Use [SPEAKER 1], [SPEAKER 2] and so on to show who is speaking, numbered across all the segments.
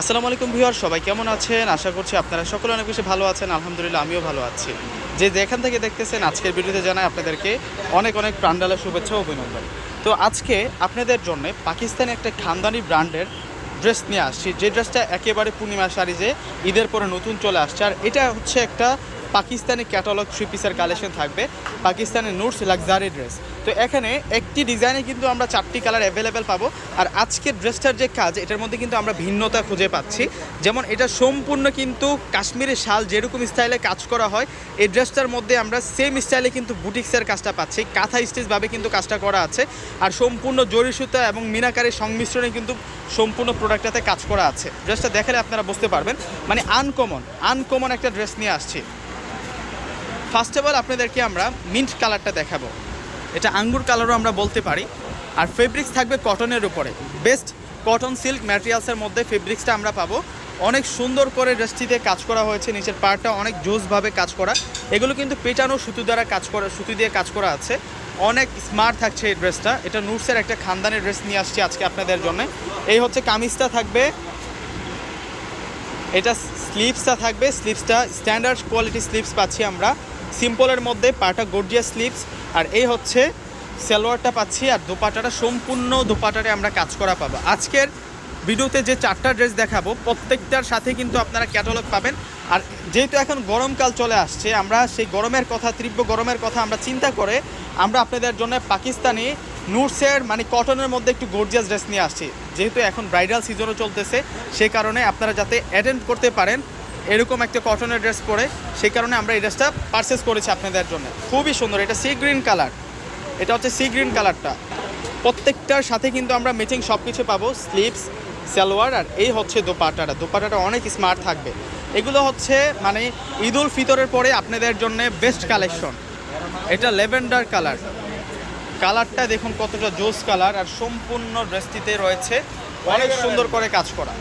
[SPEAKER 1] আসসালামু আলাইকুম ভিউয়ার, সবাই কেমন আছেন? আশা করছি আপনারা সকলে অনেক বেশি ভালো আছেন। আলহামদুলিল্লাহ, আমিও ভালো আছি। যে যেখান থেকে দেখতেছেন, আজকের ভিডিওতে জানাই আপনাদেরকে অনেক অনেক প্রাণডালের শুভেচ্ছা ও অভিনন্দন। তো আজকে আপনাদের জন্য পাকিস্তানি একটা খানদানি ব্র্যান্ডের ড্রেস নিয়ে আসছি। যে ড্রেসটা একেবারে পূর্ণিমা শাড়ি যে ঈদের পরে নতুন চলে আসছে। আর এটা হচ্ছে একটা পাকিস্তানি ক্যাটালগ থ্রি পিসের কালেকশন থাকবে, পাকিস্তানি নোটস লাক্সারি ড্রেস। তো এখানে একটি ডিজাইনে কিন্তু আমরা চারটি কালার অ্যাভেলেবেল পাবো, আর আজকের ড্রেসটার যে কাজ, এটার মধ্যে কিন্তু আমরা ভিন্নতা খুঁজে পাচ্ছি। যেমন এটা সম্পূর্ণ কিন্তু কাশ্মীরি শাল, যেরকম স্টাইলে কাজ করা হয়, এই ড্রেসটার মধ্যে আমরা সেম স্টাইলে কিন্তু বুটিক্সের কাজটা পাচ্ছি, কাঁথা স্টিচভাবে কিন্তু কাজটা করা আছে, আর সম্পূর্ণ জরি সুতা এবং মিনাকারের সংমিশ্রণে কিন্তু সম্পূর্ণ প্রোডাক্টটাতে কাজ করা আছে। ড্রেসটা দেখালে আপনারা বুঝতে পারবেন মানে আনকমন আনকমন একটা ড্রেস নিয়ে আসছি। ফার্স্ট অফ অল আপনাদেরকে আমরা মিন্ট কালারটা দেখাবো। এটা আঙ্গুর কালারও আমরা বলতে পারি। আর ফেব্রিক্স থাকবে কটনের উপরে। বেস্ট কটন সিল্ক ম্যাটেরিয়ালসের মধ্যে ফেব্রিক্সটা আমরা পাবো। অনেক সুন্দর করে ড্রেসটিতে কাজ করা হয়েছে। নিচের পার্টটা অনেক জোসভাবে কাজ করা। এগুলো কিন্তু পেটানো সুতো দ্বারা কাজ করা, সুতি দিয়ে কাজ করা আছে। অনেক স্মার্ট থাকছে এই ড্রেসটা এটা নুটসের একটা খানদানের ড্রেস নিয়ে আসছি আজকে আপনাদের জন্য। এই হচ্ছে কামিজটা থাকবে। এটা স্লিপসটা থাকবে। স্লিপসটা স্ট্যান্ডার্ড কোয়ালিটি স্লিপস পাচ্ছি আমরা। সিম্পলের মধ্যে পাটা গর্জিয়াস স্লিপস আর এই হচ্ছে সালোয়ারটা পাচ্ছি, আর দোপাটাটা সম্পূর্ণ দোপাটারে আমরা কাজ করা পাবো। আজকের ভিডিওতে যে চারটা ড্রেস দেখাবো, প্রত্যেকটার সাথে কিন্তু আপনারা ক্যাটালগ পাবেন। আর যেহেতু এখন গরমকাল চলে আসছে, আমরা সেই গরমের কথা, তীব্র গরমের কথা আমরা চিন্তা করে আমরা আপনাদের জন্য পাকিস্তানি নুটসের মানে কটনের মধ্যে একটু গর্জিয়াস ড্রেস নিয়ে আসছি। যেহেতু এখন ব্রাইডাল সিজনও চলতেছে সেই কারণে আপনারা যাতে অ্যাটেন্ড করতে পারেন এরকম একটা কটনের ড্রেস পরে, সেই কারণে আমরা এই ড্রেসটা পারচেস করেছি আপনাদের জন্য। খুবই সুন্দর, এটা সি গ্রিন কালার এটা হচ্ছে সি গ্রিন কালারটা প্রত্যেকটার সাথে কিন্তু আমরা ম্যাচিং সব কিছু পাবো স্লিপস সালোয়ার, আর এই হচ্ছে দোপাটাটা দোপাটাটা অনেক স্মার্ট থাকবে। এগুলো হচ্ছে মানে ঈদ উল ফিতরের পরে আপনাদের জন্য বেস্ট কালেকশন এটা লেভেন্ডার কালার কালারটা দেখুন কতটা জোস কালার আর সম্পূর্ণ ড্রেসটিতে রয়েছে। অনেক সুন্দর করে কাজ করা।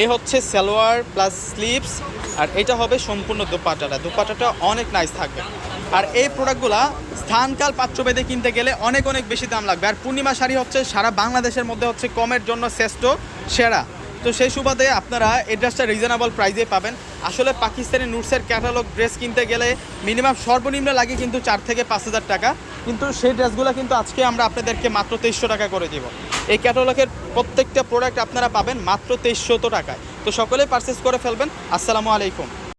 [SPEAKER 1] এই হচ্ছে সালোয়ার প্লাস স্লিপস আর এটা হবে সম্পূর্ণ দোপাটাটা। দোপাটাটা অনেক নাইস থাকবে। আর এই প্রোডাক্টগুলা স্থানকাল পাত্রভেদে কিনতে গেলে অনেক অনেক বেশি দাম লাগবে। আর পূর্ণিমা শাড়ি হচ্ছে সারা বাংলাদেশের মধ্যে হচ্ছে কমের জন্য শ্রেষ্ঠ সেরা। তো সেই সুবাদে আপনারা এই ড্রেসটা রিজনেবল প্রাইজে পাবেন। আসলে পাকিস্তানি নুটসের ক্যাটালগ ড্রেস কিনতে গেলে মিনিমাম সর্বনিম্ন লাগে কিন্তু চার থেকে পাঁচ হাজার টাকা। কিন্তু সেই ড্রেসগুলো কিন্তু আজকে আমরা আপনাদেরকে মাত্র তেইশশো টাকা করে দিব। এই ক্যাটালগের প্রত্যেকটা প্রোডাক্ট আপনারা পাবেন মাত্র তেইশশো টাকায়। তো সকলেই পারচেস করে ফেলবেন। আসসালামু আলাইকুম।